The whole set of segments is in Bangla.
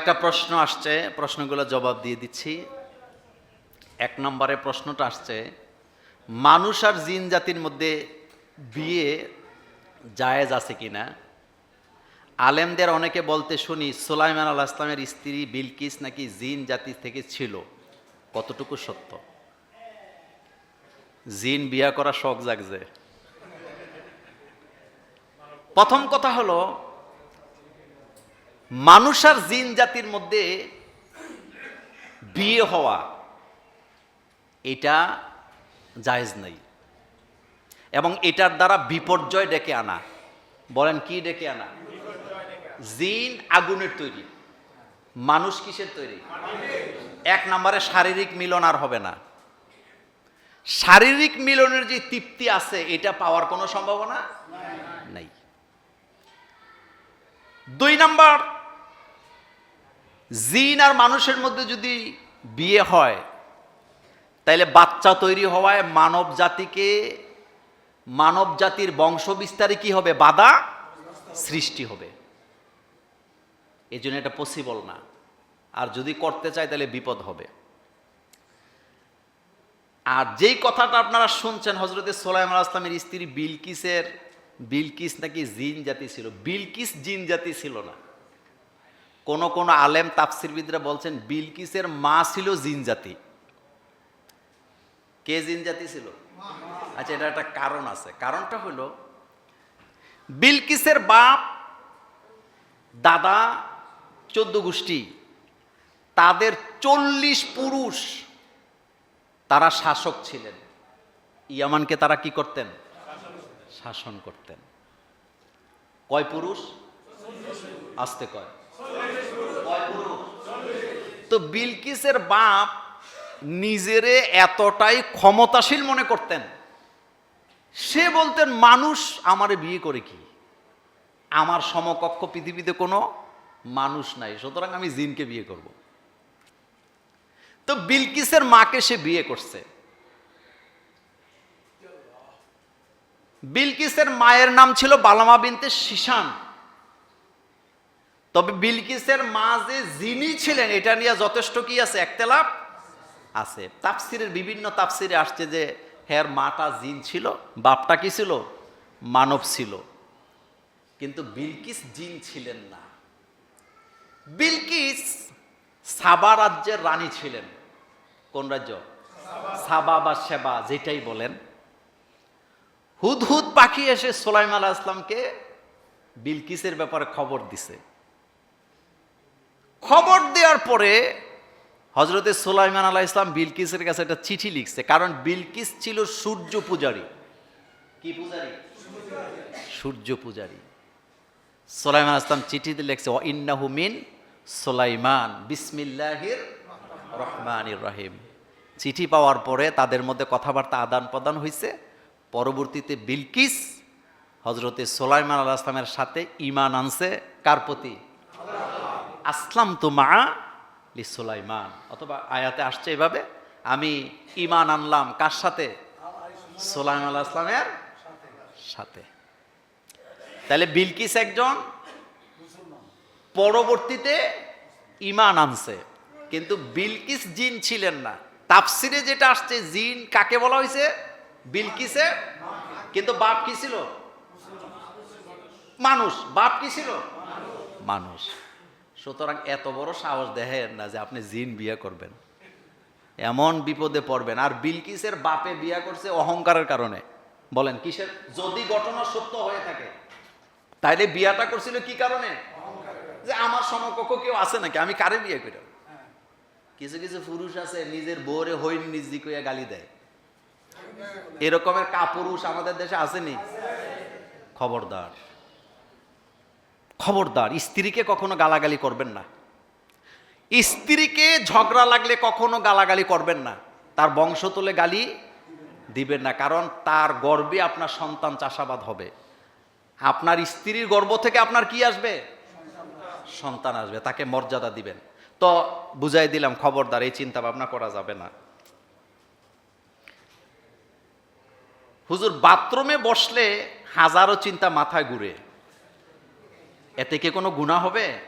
একটা প্রশ্ন আসছে, প্রশ্নগুলো জবাব দিয়ে দিচ্ছি। এক নম্বরে প্রশ্নটা আসছে, মানুষ আর জিন জাতির মধ্যে বিয়ে জায়েজ আছে কিনা? আলেমদের অনেকে বলতে শুনি, সুলাইমান আল ইসলামের স্ত্রী বিলকিস নাকি জিন জাতি থেকে ছিল? কতটুকু সত্য? জিন বিয়া করা শখ জাগছে। প্রথম কথা হলো মানুষ আর জিন জাতির মধ্যে বিয়ে হওয়া, এটা জায়েজ নেই। এবং এটার দ্বারা বিপর্যয় ডেকে আনা। বলেন, কি ডেকে আনা? জিন আগুনের তৈরি। মানুষ কিসের তৈরি? এক নম্বরে শারীরিক মিলন আর হবে না। শারীরিক মিলনের যে তৃপ্তি আছে, এটা পাওয়ার কোনো সম্ভাবনা নেই। দুই নাম্বার জিন আর মানুষের মধ্যে যদি বিয়ে হয়, তাইলে বাচ্চা তৈরি হওয়ায় মানব জাতিকে, মানব জাতির বংশ বিস্তারে কি হবে? বাধা সৃষ্টি হবে। এই জন্য এটা পসিবল না। আর যদি করতে চায় তাহলে বিপদ হবে। আর যেই কথাটা আপনারা শুনছেন হজরতে সোলাইম আল স্ত্রী বিলকিসের, বিলকিস নাকি জিন জাতি ছিল? বিলকিস জিন জাতি ছিল না। কোন কোন আলেম তাফসিরবিদরা বলছেন, বিলকিসের মা ছিল জিন জাতি। কে জিন জাতি ছিল? আচ্ছা এটা একটা কারণ আছে। কারণটা হলো, বিলকিসের বাপ, দাদা, চোদ্দ গোষ্ঠী, তাদের চল্লিশ পুরুষ, তারা শাসক ছিলেন। ইয়ামানকে তারা কি করতেন? শাসন করতেন। কয় পুরুষ? আসতে কয়? তো বিলকিসের বাপ নিজেরে এতটাই ক্ষমতাশীল মনে করতেন। সে বলতেন, মানুষ আমারে বিয়ে করে কি? আমার সমকক্ষ পৃথিবীতে কোনো মানুষ নাই, সুতরাং আমি জিনকে বিয়ে করব। তো বিলকিসের মাকে সে বিয়ে করছে। বিলকিসের মায়ের নাম ছিল বালামা বিনতে শিশান। তবে বিলকিসের মা যে যিনি ছিলেন, এটা নিয়ে যথেষ্ট কি আছে? একতেলাপ আছে। তাফসিরের বিভিন্ন তাফসিরে আসছে যে হ্যার মাটা জিন ছিল, বাপটা কি ছিল? মানব ছিল। কিন্তু বিলকিস জিন ছিলেন না। বিলকিস সাবা রাজ্যের রানী ছিলেন। কোন রাজ্য? সাবা বা সেবা, যেটাই বলেন। হুদহুদ পাখি এসে সোলাইম আলাহ ইসলামকে বিলকিসের ব্যাপারে খবর দিছে। খবর দেওয়ার পরে হজরতে সোলাইমান আলাহ ইসলাম বিলকিসের কাছে একটা চিঠি লিখছে, কারণ বিলকিস ছিল সূর্য পূজারী। কি পূজারী? সূর্য পূজারী। সোলাইমান ইসলাম চিঠিতে লিখছে ও ইন্নাহু মিন সোলাইমান। বিসমিল্লাহির রহমানির রহিম। চিঠি পাওয়ার পরে তাদের মধ্যে কথাবার্তা আদান প্রদান হয়েছে পরবর্তীতে বিলকিস হজরতে সোলাইমান আল্লাহ ইসলামের সাথে ইমান আনছে। কার প্রতি? আসলাম তো মা লি সোলাইমান। অথবা আয়াতে আসছে এভাবে, আমি ইমান আনলাম কার সাথে? সোলাইম আল্লাহ ইসলামের সাথে। তাহলে বিলকিস একজন পরবর্তীতে ইমান আনছে, কিন্তু বিলকিস জিন ছিলেন না। তাফসিরে যেটা আসছে, জিন কাকে বলা হয়েছে? বিলকিসে কিন্তু বাপ কি ছিল? মানুষ। বাপ কি ছিল? মানুষ। সুতরাং এত বড় সাহস দেখেন না যে আপনি জিন বিয়ে করবেন। এমন বিপদে পড়বেন। আর বিলকিসের বাপে বিয়া করছে অহংকারের কারণে। বলেন, কিসের? যদি ঘটনা সত্য হয়ে থাকে। তাইলে বিয়াটা করছিল কি কারণে? যে আমার সমকক্ষ কেউ আছে নাকি? আমি কারে বিয়ে করি? কিছু কিছু পুরুষ আছে, নিজের বউরে হইন নিজদি কইয়া গালি দেয়। এরকমের কাপুরুষ আমাদের দেশে আসেনি? খবরদার। খবরদার, স্ত্রীকে কখনো গালাগালি করবেন না। স্ত্রীকে ঝগড়া লাগলে কখনো গালাগালি করবেন না। তার বংশ তুলে গালি দিবেন না, কারণ তার গর্বে আপনার সন্তান চাষাবাদ হবে। আপনার স্ত্রীর গর্ব থেকে আপনার কি আসবে? সন্তান আসবে, তাকে মর্যাদা দিবেন। তো বুঝাই দিলাম, খবরদার, এই চিন্তা ভাবনা করা যাবে না। হুজুর, বাথরুমে বসলে হাজারো চিন্তা মাথায় ঘুরে। এতে কি কোনো গুণা হবে?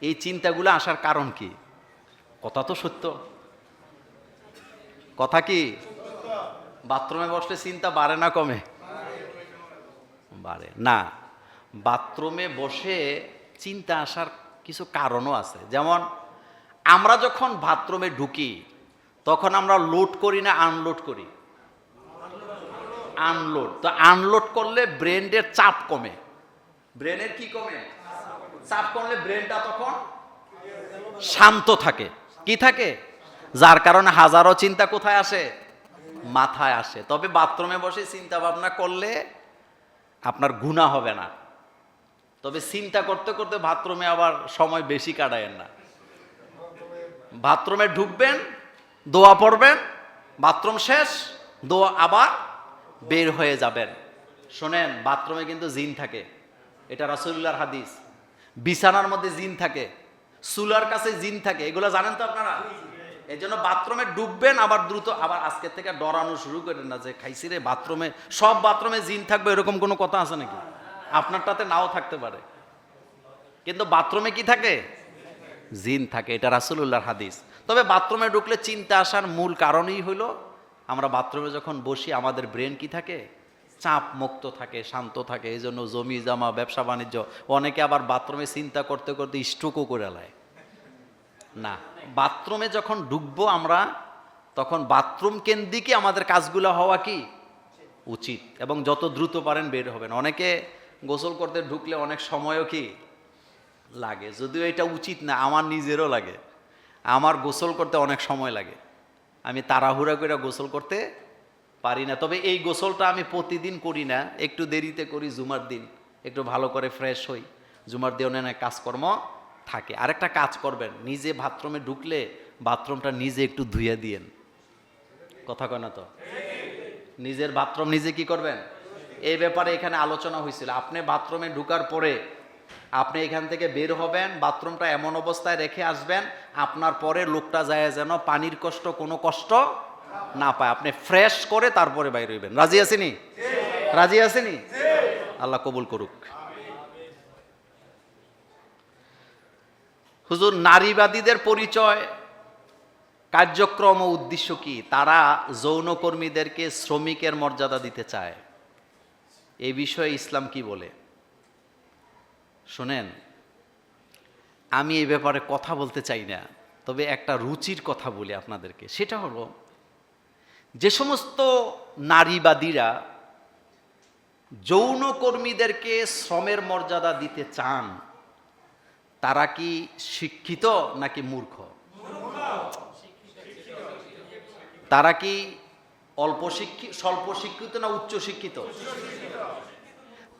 এই চিন্তাগুলো আসার কারণ কি? কথা তো সত্য। কথা কি? বাথরুমে বসলে চিন্তা বাড়ে না কমে? বাড়ে। না, বাথরুমে বসে চিন্তা আসার কিছু কারণও আছে। যেমন, আমরা যখন বাথরুমে ঢুকি, তখন আমরা লোড করি না আনলোড করি? আনলোড। তো আনলোড করলে ব্রেনের চাপ কমে। ব্রেনের কি কমে? চাপ কমলে ব্রেনটা তখন শান্ত থাকে। কি থাকে? যার কারণে হাজারো চিন্তা কোথায় আসে? মাথায় আসে। তবে বাথরুমে বসে চিন্তা ভাবনা করলে আপনার গুণা হবে না। তবে চিন্তা করতে করতে বাথরুমে আবার সময় বেশি কাটায়েন না। বাথরুমে ঢুকবেন, দোয়া পড়বেন, বাথরুম শেষ, দোয়া আবার বের হয়ে যাবেন। শোনেন, বাথরুমে কিন্তু জিন থাকে। এটা রাসুল্লাহর হাদিস। বিছানার মধ্যে জিন থাকে, চুলার কাছে জিন থাকে, এগুলো জানেন তো আপনারা? এই জন্য বাথরুমে ডুববেন, আবার দ্রুত, আবার আজকে থেকে ডরানো শুরু করেন না যে, খাইছি রে, বাথরুমে, সব বাথরুমে জিন থাকবে, এরকম কোনো কথা আছে নাকি? আপনারটাতে নাও থাকতে পারে। কিন্তু বাথরুমে কি থাকে? জিন থাকে, এটা রাসুলুল্লাহর হাদিস। তবে বাথরুমে ঢুকলে চিন্তা আসার মূল কারণই হলো আমরা বাথরুমে যখন বসি, আমাদের ব্রেন কি থাকে? চাপ মুক্ত থাকে, শান্ত থাকে এই জন্য জমি, জমা, ব্যবসা, বাণিজ্য, অনেকে আবার বাথরুমে চিন্তা করতে করতে স্ট্রোকও করে লায়। না, বাথরুমে যখন ঢুকবো আমরা, তখন বাথরুম কেন্দ্রিকই আমাদের কাজগুলো হওয়া কি? উচিত, এবং যত দ্রুত পারেন বের হবেন। অনেকে গোসল করতে ঢুকলে অনেক সময়ও কি? লাগে, যদিও এটা উচিত না, আমার নিজেরও লাগে। আমার গোসল করতে অনেক সময় লাগে। আমি তাড়াহুড়া করে গোসল করতে পারি না। তবে এই গোসলটা আমি প্রতিদিন করি না। একটু দেরিতে করি, জুমার দিন। একটু ভালো করে ফ্রেশ হই। জুমার দিয়ে অনেক কাজকর্ম থাকে। আরেকটা কাজ করবেন, নিজে বাথরুমে ঢুকলে বাথরুমটা নিজে একটু ধুয়ে দিয়েন। কথা কয় না তো? নিজের বাথরুম নিজে কি করবেন? এই ব্যাপারে এখানে আলোচনা হয়েছিল। আপনি বাথরুমে ঢুকার পরে আপনি এখান থেকে বের হবেন, বাথরুমটা এমন অবস্থায় রেখে আসবেন, আপনার পরে লোকটা যায় যেন পানির কষ্ট, কোনো কষ্ট না পায়। আপনি ফ্রেশ করে তারপরে বাইরে হইবেন। রাজি আছেনি? রাজি আছেনি? আল্লাহ কবুল করুক। হুজুর, নারীবাদীদের পরিচয়, কার্যক্রম ও উদ্দেশ্য কি? তারা যৌনকর্মীদেরকে শ্রমিকের মর্যাদা দিতে চায়। এ বিষয়ে ইসলাম কি বলে? শোনেন, আমি এই ব্যাপারে কথা বলতে চাই না, তবে একটা রুচির কথা বলি আপনাদেরকে। সেটা হলো যে সমস্ত নারীবাদীরা যৌনকর্মীদেরকে শ্রমের মর্যাদা দিতে চান, তারা কি শিক্ষিত নাকি মূর্খ? তারা কি অল্প শিক্ষিত স্বল্প শিক্ষিত না উচ্চ শিক্ষিত?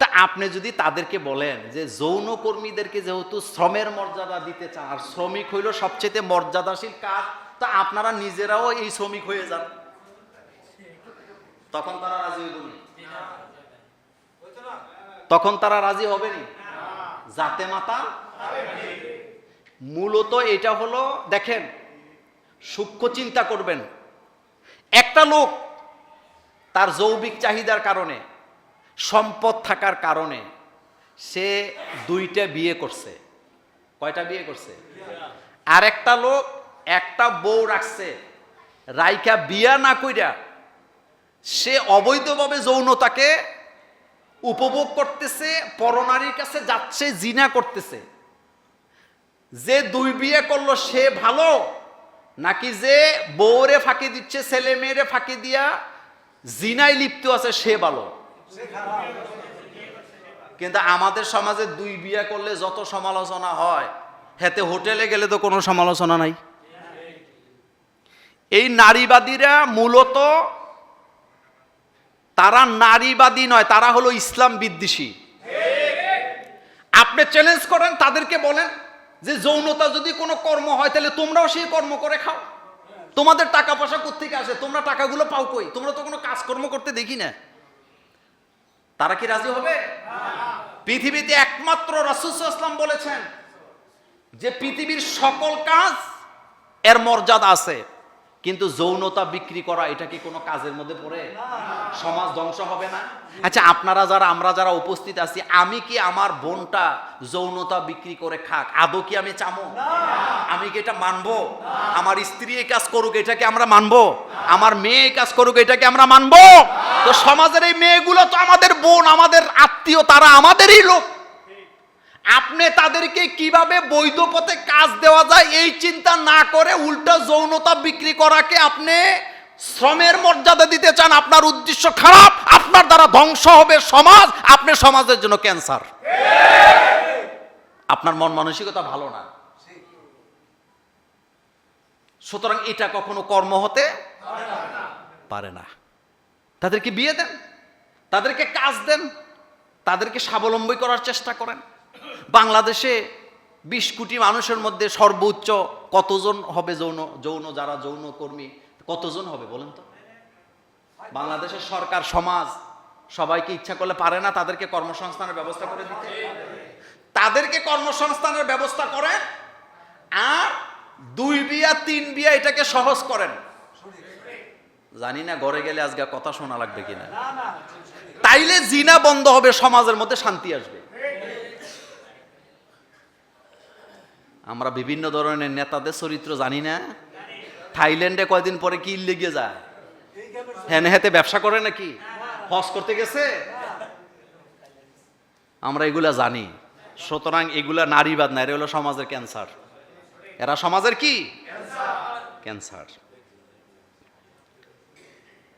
তা আপনি যদি তাদেরকে বলেন যে যৌনকর্মীদেরকে যেহেতু শ্রমের মর্যাদা দিতে চান, আর শ্রমিক হইল সবচেয়ে মর্যাদাশীল কাজ, তা আপনারা নিজেরাও এই শ্রমিক হয়ে যান। তখন তারা রাজি হইব তখন তারা রাজি হবে নি? জাতে মাতা? মূলত এটা হলো দেখেন সূক্ষ্ম চিন্তা করবেন। একটা লোক তার যৌবিক চাহিদার কারণে সম্পদ থাকার কারণে সে দুইটা বিয়ে করছে। কয়টা বিয়ে করছে? আর একটা লোক একটা বউ রাখছে। রাইকা বিয়া না কইরা সে অবৈধভাবে যৌনতাকে উপভোগ করতেছে, পরনারীর কাছে যাচ্ছে, জিনা করতেছে। যে দুই বিয়ে করল, সে ভালো? নাকি যে বউরে ফাঁকি দিচ্ছে, ছেলে মেয়েরে ফাঁকি দিয়া জিনায় লিপ্ত আছে, সে ভালো? কিন্তু আমাদের সমাজে দুই বিয়ে করলে যত সমালোচনা হয়, হেতে হোটেলে গেলে তো কোনো সমালোচনা নাই। এই নারীবাদীরা মূলত তারা নারীবাদী নয়, তারা হলো ইসলাম বিদ্বেষী। আপনি চ্যালেঞ্জ করেন, তাদেরকে বলেন যে যৌনতা যদি কোনো কর্ম হয়, তাহলে তোমরাও সেই কর্ম করে খাও। তোমাদের টাকা পয়সা কোথেকে আসে? তোমরা টাকাগুলো পাও কই? তোমরা তো কোনো কাজকর্ম করতে দেখি না। তারা কি রাজি হবে? পৃথিবীতে একমাত্র রাসুসাল্লাম বলেছেন যে পৃথিবীর সকল কাজ এর মর্যাদা আছে। কিন্তু যৌনতা বিক্রি করা এটা কি কোনো কাজের মধ্যে পড়ে? সমাজ ধ্বংস হবে না? আচ্ছা আপনারা যারা আমরা যারা উপস্থিত আছি আমি কি আমার বোনটা যৌনতা বিক্রি করে খাক? আদৌ কি আমি চামো? আমি কি এটা মানবো? আমার স্ত্রী এই কাজ করুক এটাকে আমরা মানবো? আমার মেয়ে এই কাজ করুক এটাকে আমরা মানবো? তো সমাজের এই মেয়েগুলো তো আমাদের বোন আমাদের আত্মীয় তারা আমাদেরই লোক। আপনি তাদেরকে কীভাবে বৈধ পথে কাজ দেওয়া যায় এই চিন্তা না করে উল্টা যৌনতা বিক্রি করাকে আপনি শ্রমের মর্যাদা দিতে চান, আপনার উদ্দেশ্য খারাপ, আপনার দ্বারা ধ্বংস হবে সমাজ, আপনি সমাজের জন্য ক্যান্সার। আপনার মন মানসিকতা ভালো না। সুতরাং এটা কখনো কর্ম হতে পারে না। তাদেরকে বিয়ে দেন, তাদেরকে কাজ দেন, তাদেরকে স্বাবলম্বী করার চেষ্টা করেন। বাংলাদেশে বিশ কোটি মানুষের মধ্যে সর্বোচ্চ কতজন হবে যৌন যৌন যারা যৌন কর্মী? কতজন হবে বলেন তো? বাংলাদেশের সরকার, সমাজ, সবাইকে ইচ্ছা করলে পারে না তাদেরকে কর্মসংস্থানের ব্যবস্থা করে দিতে। তাদেরকে কর্মসংস্থানের ব্যবস্থা করেন আর দুই বিয়া, তিন বিয়া এটাকে সহজ করেন। জানি না ঘরে গেলে আজকে কথা শোনা লাগবে কিনা। তাইলে জিনা বন্ধ হবে, সমাজের মধ্যে শান্তি আসবে। আমরা বিভিন্ন ধরনের নেতাদের চরিত্র জানি না। থাইল্যান্ডে কয়দিন পরে কি লেগে যায়? হ্যাঁ হেতে ব্যবসা করে নাকি? হস করতে গেছে? আমরা এগুলা জানি। সুতরাং এগুলা নারীবাদ না, এরা হলো সমাজের ক্যান্সার। এরা সমাজের কি? ক্যান্সার।